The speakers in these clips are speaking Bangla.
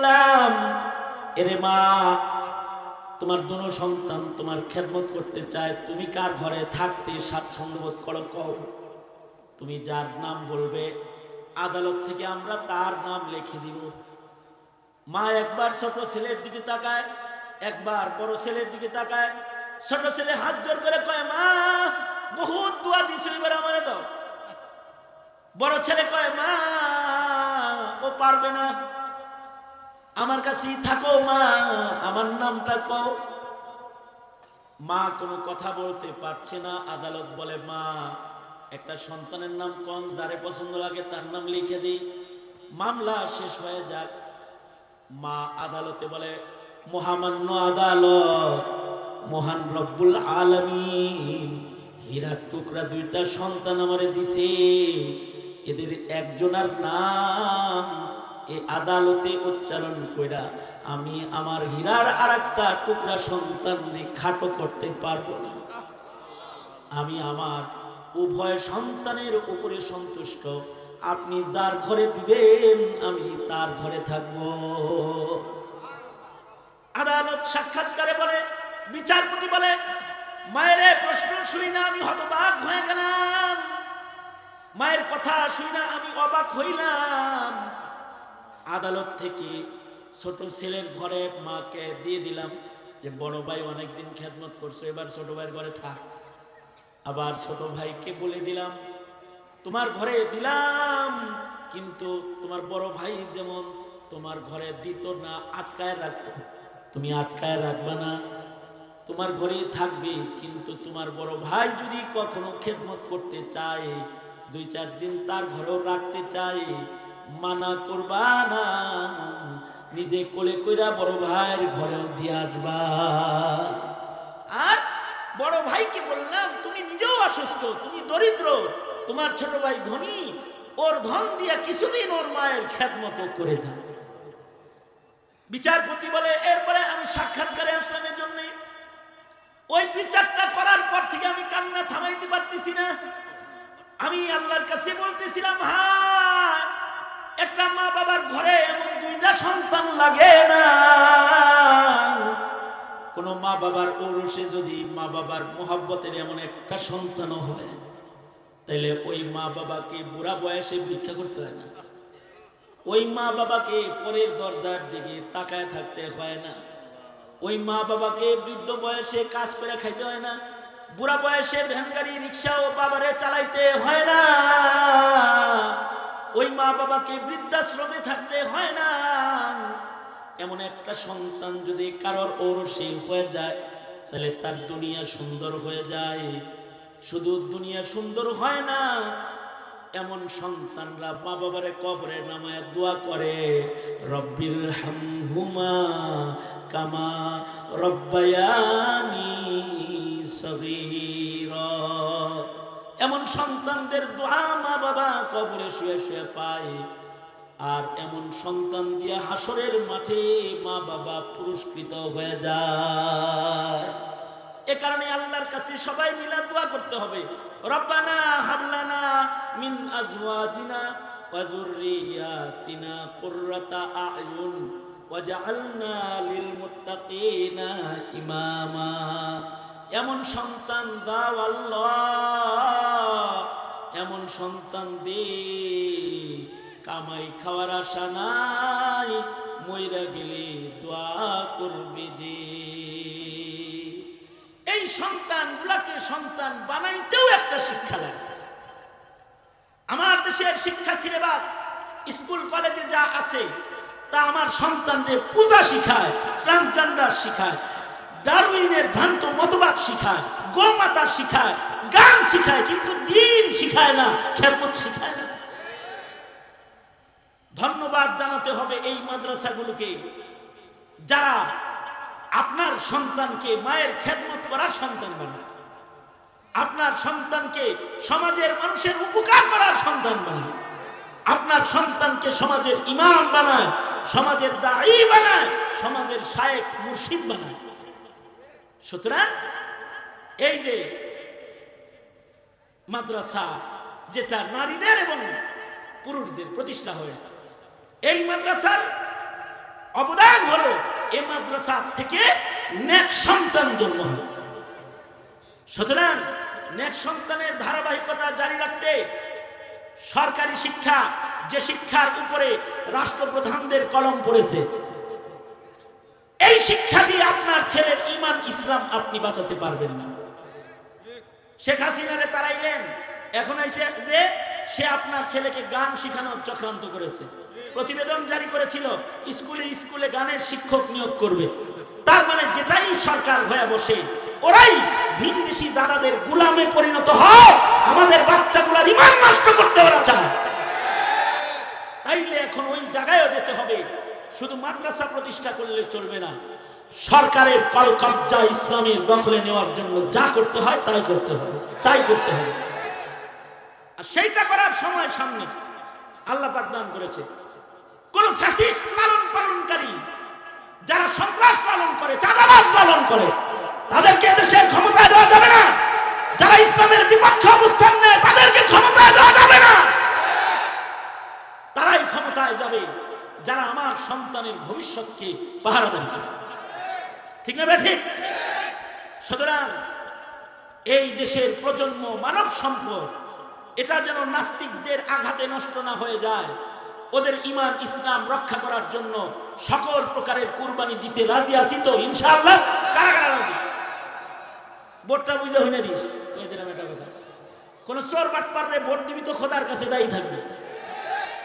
বললাম, এরে মা, তোমার দুনো সন্তান তোমার খেদমত করতে চায়, তুমি কার ঘরে থাকতে স্বাচ্ছন্দ্য বোধ করো, কও। তুমি যার নাম বলবে, আদালত থেকে আমরা তার নাম লিখে দিব। মা একবার ছোট ছেলের দিকে তাকায়, একবার বড় ছেলের দিকে তাকায়, ছোট ছেলে হাত জোর করে কয়, মা, বহুত দোয়া দিছো এবার আমারে দাও। বড় ছেলে কয়, মা, ও পারবে না। আমার কাছেই থাকো, মা। আমার নামটা কও। মা কোনো কথা বলতে পারছে না। আদালত বলে, মা, একটা সন্তানের নাম কোন, যারে পছন্দ লাগে তার নাম লিখে দিই। মামলা শেষ হয়ে যাক। মা আদালতে বলে, মহামান্য আদালত, মহান রব্বুল আলামিন, হীরার টুকরা দুইটা সন্তান আমারে দিছে। এদের একজনার নাম এ আদালতে উচ্চারণ কইরা আমি আমার হীরার আর একটা টুকরা সন্তান দিয়ে খাটো করতে পারব না। আমি আমার উভয় সন্তানের উপরে সন্তুষ্ট। আপনি যার ঘরে দিবেন, আমি তার ঘরে থাকব। আদালত সাক্ষাৎকারে বলে, বিচারপতি বলে, মায়ের প্রশ্ন শুই না, আমি হতবাক হয়ে গেলাম। মায়ের কথা শুই না, আমি অবাক হইলাম। আদালত থেকে ছোট ছেলের ঘরে মাকে দিয়ে দিলাম যে, বড় ভাই অনেকদিন খেদমত করছ, এবার ছোট ভাইয়ের ঘরে থাক। আবার ছোট ভাইকে বলে দিলাম, তোমার ঘরে দিলাম, কিন্তু তোমার বড় ভাই যেমন তোমার ঘরে দিত না, আটকায় রাখতো। তুমি আটকায় রাখবে না, তোমার ঘরেই থাকবে, কিন্তু তোমার বড় ভাই যদি কখনো খেদমত করতে চায়, দুই চার দিন তার ঘরেও রাখতে চায় মানা করবা না। নিজে কোলে কইরা বড় ভাইয়ের ঘরেও দিয়ে আসবা। আর বড় ভাইকে বললাম, তুমি নিজেও অসুস্থ, তুমি দরিদ্র, তোমার ছোট ভাই ধনী, ওর ধন দিয়া কিছুদিন ওর মায়ের খ্যাতমত করে যাও। বিচারপতি বলে, এরপরে আমি সাক্ষাৎকারে আসলাম এর জন্যে ওই বিচারটা করার পর থেকে আমি কান্না থামাইতে পারতেছি না। আমি আল্লাহর কাছে বলতেছিলাম হ্যাঁ একটা মা বাবার ঘরে এমন দুইটা সন্তান লাগে না। কোন মা বাবার ঔরসে যদি মা বাবার মোহাব্বতের এমন একটা সন্তানও হয় তাহলে ওই মা বাবাকে বুড়া বয়সে ভিক্ষা করতে হয় না। ওই মা বাবাকে পরের দরজার দিকে তাকায় থাকতে হয় না। ওই মা বাবাকে বৃদ্ধ বয়সে কাজ করে খাইতে হয় না। বুড়া বয়সে ভ্যান রিক্সা ও বাবারে চালাইতে হয় না। মা বাবাকে বৃদ্ধাশ্রমে থাকতে হয় না। এমন একটা সন্তান যদি কারোর ঔরসে হয়ে যায়, তাহলে তার দুনিয়া সুন্দর হয়ে যায়। শুধু দুনিয়া সুন্দর হয় না, এমন সন্তানরা মা বাবারে কবরে নামায় দোয়া করে, রব্বির হামহুমা কামা রব্বায়ানি সগীরা। এমন সন্তানদের দোয়া মা বাবা কবরে শুয়ে শুয়ে পায়। আর এমন সন্তান দিয়ে হাসরের মাঠে মা বাবা পুরস্কৃত হয়ে যায়। এ কারণে আল্লাহর কাছে সবাই মিলা দোয়া করতে হবে। রব্বানা হাবলানা মিন আজওয়াজিনা ওয়া যুররিয়াতিনা কুররাতা আয়ুন ওয়াজআলনা লিল মুত্তাকিনা ইমামা। এমন সন্তান দাও আল্লাহ। এমন সন্তান দে। কামাই খাওয়ার আশা নাই, মইরা গেলে দোয়া করবে যে এই সন্তানগুলাকে সন্তান বানাইতেও একটা শিক্ষা লাগে আমার দেশের শিক্ষা সিলেবাস, স্কুল, কলেজে যা আছে, তা আমার সন্তানদের পূজা শিখায়, ট্রান্সজেন্ডার শিখায় ডারউইনের ভ্রান্ত মতবাদ শিখায়, গোমাতা শিখায়, গান শিখায়, কিন্তু দিন শিখায় না খেদমত শিখায় না। ধন্যবাদ জানাতে হবে এই মাদ্রাসাগুলোকে, যারা আপনার সন্তানকে মায়ের খেদমত করার সন্তান বানায়, আপনার সন্তানকে সমাজের মানুষের উপকার করার সন্তান বানায়, আপনার সন্তানকে সমাজের ইমাম বানায়, সমাজের দায়ী বানায়, সমাজের শায়েক মুর্শিদ বানায়। সুতরাং এই যে মাদ্রাসা, যেটা নারীদের এবং পুরুষদের প্রতিষ্ঠা হয়েছে, এই মাদ্রাসার অবদান হলো এ মাদ্রাসা থেকে নেক সন্তান জন্ম সুতরাং নেক সন্তানের ধারাবাহিকতা জারি রাখতে সরকারি শিক্ষা, যে শিক্ষার উপরে রাষ্ট্রপ্রধানদের কলম পড়েছে এই শিক্ষা দিয়ে আপনার ছেলের ইমান ইসলাম আপনি বাঁচাতে পারবেন না। শেখ হাসিনারে তারাইলেন এখন আইসে যে সে আপনার ছেলেকে গান শেখানোর চক্রান্ত করেছে। প্রতিবেদন জারি করেছিল, স্কুলে স্কুলে গানের শিক্ষক নিয়োগ করবে। তার মানে যেটাই সরকার হয়ে বসে, ওরাই ভিনদেশি দাদাদের গুলামে পরিণত হয়। আমাদের বাচ্চাগুলার ইমান নষ্ট করতে ওরা চায়। তাইলে এখন ওই জায়গায়ও যেতে হবে। শুধু মাদ্রাসা প্রতিষ্ঠা করলে চলবে না। সরকারের কলকবজা ইসলামের দখলে নেওয়ার জন্য যা করতে হয় তাই করতে হবে, তাই করতে হবে। আর সেইটা করার সময় সামনে আল্লাহ দান করেছে। কোন ফ্যাসিস্ট লালন পালনকারী যারা সন্ত্রাস পালন করে, চাঁদাবাজ পালন করে, তাদেরকে দেশের ক্ষমতায় দেওয়া যাবে না। যারা ইসলামের বিপক্ষে অবস্থান নেয়, তাদেরকে ক্ষমতায় দেওয়া যাবে না। তারাই ক্ষমতায় যাবে। যারা আমার সন্তানের ভবিষ্যৎকে পাহারা দেবে ঠিক না ঠিক? সুতরাং এই দেশের প্রজন্ম মানব সম্পদ, এটা যেন নাস্তিকদের আঘাতে নষ্ট না হয়ে যায়। ওদের ইমান, ইসলাম রক্ষা করার জন্য সকল প্রকারের কুরবানি দিতে রাজি আছি তো, ইনশাআল্লাহ? কারা কারা ভোটটা বুঝে হইনা দিস কোন চোর বাট পারলে ভোট দিবি তো খোদার কাছে দায়ী থাকবে।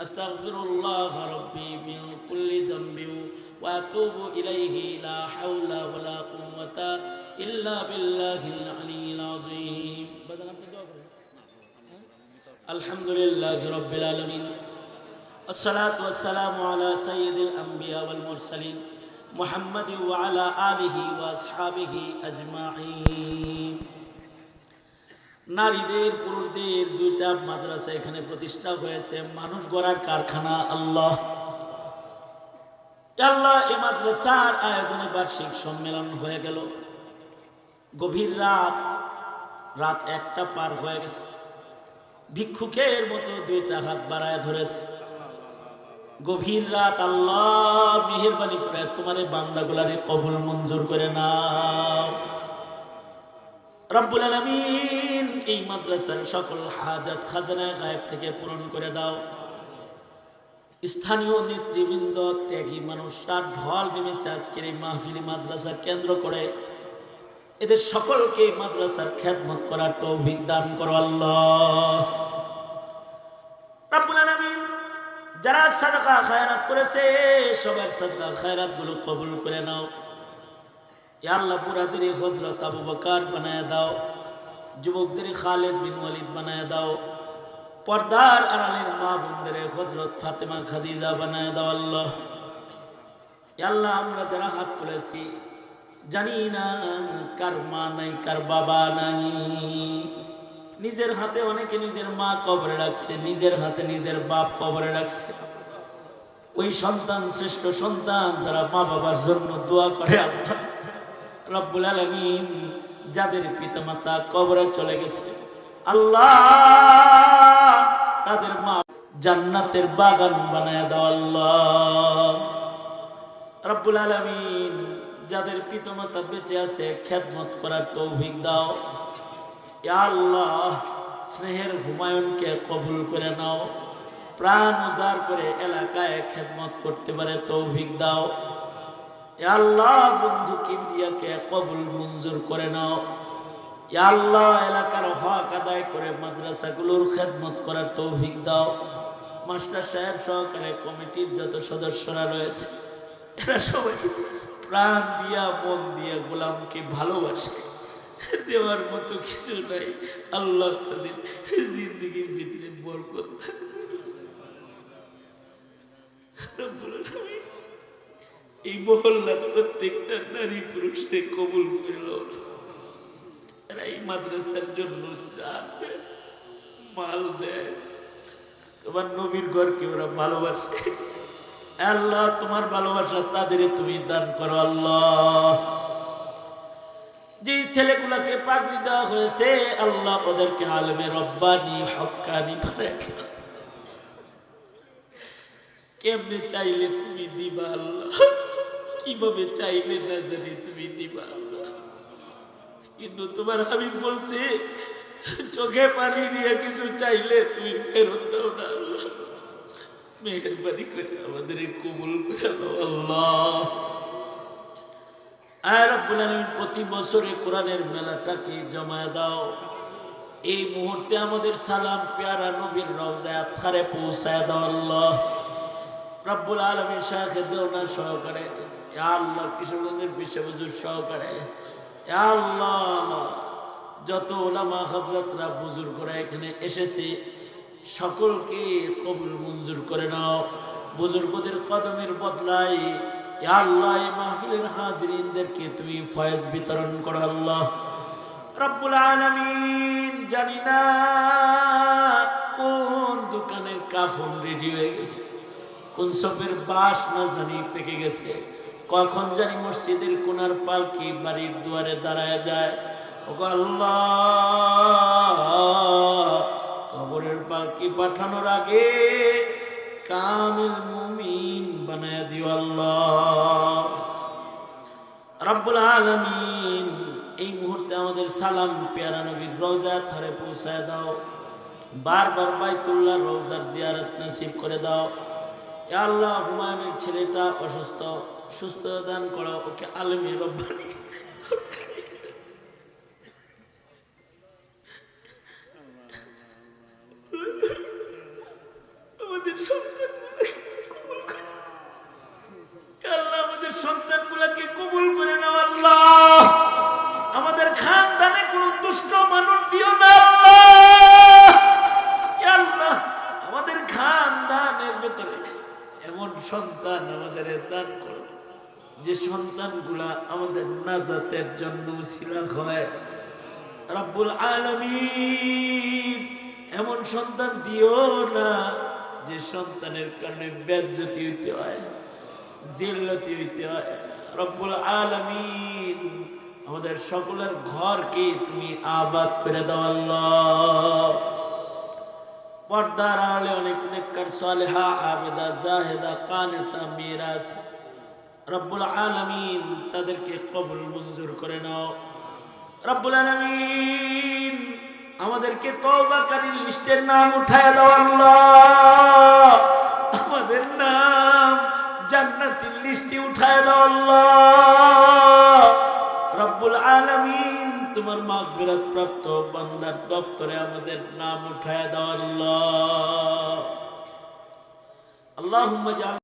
أستغفر الله ربي من كل ذنب وأتوب إليه لا حول ولا قوة إلا بالله العلي العظيم. الحمد لله رب العالمين. الصلاة والسلام على سيد الأنبياء والمرسلين محمد وعلى آله وأصحابه أجمعين. নারীদের, পুরুষদের দুইটা মাদ্রাসা এখানে প্রতিষ্ঠা হয়েছে। মানুষ গড়ার কারখানা, আল্লাহ। আল্লাহ, এ মাদ্রাসার আয়োজনে বার্ষিক সম্মেলন হয়ে গেল। গভীর রাত রাত একটা পার হয়ে গেছে। ভিক্ষুকের মতো দুইটা হাত বাড়ায় ধরেছে। গভীর রাত, আল্লাহ, মেহরবানি করে তোমার বান্দাগুলারে কবুল মঞ্জুর করে নাও। রব্বুল আলামিন, এই মাদ্রাসার সকল হাজাত খাজানা গায়েব থেকে পূরণ করে দাও। স্থানীয় নেতৃবৃন্দ, ত্যাগী মানুষরা ঢল নেমেছে আজকের এই মাহফিলি মাদ্রাসা কেন্দ্র করে। এদের সকলকে মাদ্রাসার খ্যাতমত করার তৌফিক দান করো আল্লাহ। রাব্বুল যারা সাদাকা খায়রাত করেছে, সবার সাদাকা খায়রাতগুলো কবুল করে নাও। আল্লাহ বুড়াদের হজরত আবু বকার বানায় দাও যুবকদের খালেদ বিন ওয়ালিদ বানায় দাও, পর্দার আড়ালের মা বোনদের হজরত ফাতেমা খাদিজা বানায় দাও আল্লাহ। আল্লাহ, আমরা যারা হাত তুলেছি, জানি না কার মা নাই, কার বাবা নাই। নিজের হাতে অনেকে নিজের মা কবরে রাখছে, নিজের হাতে নিজের বাপ কবরে রাখছে। ওই সন্তান, শ্রেষ্ঠ সন্তান যারা মা বাবার জন্য দোয়া করে আল্লাহ। রব্বুল আলমিন যাদের পিতামাতা কবরে চলে গেছে, আল্লাহ তাদের মা জান্নাতের বাগান বানায় দাও, আল্লাহ। রব্বুল আলমিন যাদের পিতামাতা বেঁচে আছে, খেদমত করার তৌফিক দাও। আল্লাহ, স্নেহের হুমায়ুনকে কবুল করে নাও। প্রাণ উজাড় করে এলাকায় খেদমত করতে পারে তৌফিক দাও। আল্লাহ বন্ধু কিবরিয়াকে কবুল মঞ্জুর করে নাও। আল্লাহ এলাকার হক আদায় করে মাদ্রাসাগুলোর খেদমত করার তৌফিক দাও। মাস্টার সাহেব সহকারে কমিটির যত সদস্যরা রয়েছে, এরা সবাই প্রাণ দিয়া, মন দিয়া গোলামকে ভালোবাসে। দেওয়ার মতো কিছু নাই। আল্লাহ তাদের জিন্দগির ভিতরে বরকত এই মহল্লার প্রত্যেকটা নারী পুরুষকে কবুল করল। এই মাদ্রাসার জন্য জান মাল দেয়। তোমার নবীর ঘরকে ওরা ভালোবাসে। আল্লাহ তোমার ভালোবাসা তাদের তুমি দান করো, আল্লাহ। যে ছেলেগুলাকে পাগড়ি দেওয়া হয়েছে, আল্লাহ ওদেরকে আলমে রব্বানি বানায় কেমনে চাইলে তুমি দিবা, আল্লাহ? কীভাবে চাইলে না জানি তুমি দিবা কিন্তু তোমার হাবিব বলছে, চোখে পানি নিয়ে কিছু চাইলে তুমি ফেরত দাও না মেহরবানি করে আমাদের কবুল করে আল্লাহ। আয় রব্বুল আলামিন, প্রতি বছরে কোরআনের মেলাটাকে জমা দাও। এই মুহূর্তে আমাদের সালাম, পেয়ারা নবীর রওজায় আথারে পৌঁছায় দাও আল্লাহ। রব্বুল আলমীর শাহে দেওনা সহকারে আল্লাহ কিশোরগঞ্জের বিশ্ববজুর সহকারে আল্লাহ, যত ওলামা হজরতরা বুজুর্গরা এখানে এসেছে, সকলকে কবুল মঞ্জুর করে নাও। বুজুর্গদের কদমের বদলাই আল্লাহ মাহফিলের হাজিরিনদেরকে তুমি ফয়েজ বিতরণ করো আল্লাহ। রব্বুল আলামিন, জানি না কোন দোকানের কাফন রেডি হয়ে গেছে, কোন সবের বাস না জানি পেকে গেছে। কখন জানি মসজিদের কোনার পালকি বাড়ির দুয়ারে দাঁড়ায় যায়। ওগো আল্লাহ, কবরের পালকি পাঠানোর আগে কামিল মুমিন বানায় দিও আল্লাহ। রব্বুল আলমিন, এই মুহূর্তে আমাদের সালাম, পেয়ারা নবীর রোজা থারে পৌঁছায় দাও। বারবার বাইতুল্লাহ রোজার জিয়ারত নসিব করে দাও। আল্লাহ, হুমায়ুনের ছেলেটা অসুস্থ সুস্থ দান করা ওকে আলমী রব্বানি যে সন্তানগুলা আমাদের নাজাতের জন্য উসিলা হয়। রব্বুল আলামিন এমন সন্তান দিও না যে সন্তানের কারণে বেজ্জতি হইতে হয়, জিল্লতি হইতে হয়। রব্বুল আলামিন আমাদের সকলের ঘরকে তুমি আবাদ করে দাও আল্লাহ। পর্দার আড়ালে অনেক নেককার, সালেহা, আবেদা, জাহেদা, কানেতা মিরাস রব্বুল আলমিন তাদেরকে কবুল মঞ্জুর করে নাও। রব্বুল আলামিন, আমাদেরকে তওবাকারী লিস্টের নাম উঠায় দাও আল্লাহ। আমাদের নাম জান্নাতের লিস্টে উঠায় দাও আল্লাহ। রব্বুল আলমিন, তোমার মাগফিরাত প্রাপ্ত বান্দার দপ্তরে আমাদের নাম উঠায় দাও আল্লাহ। আল্লাহুম্মা জাল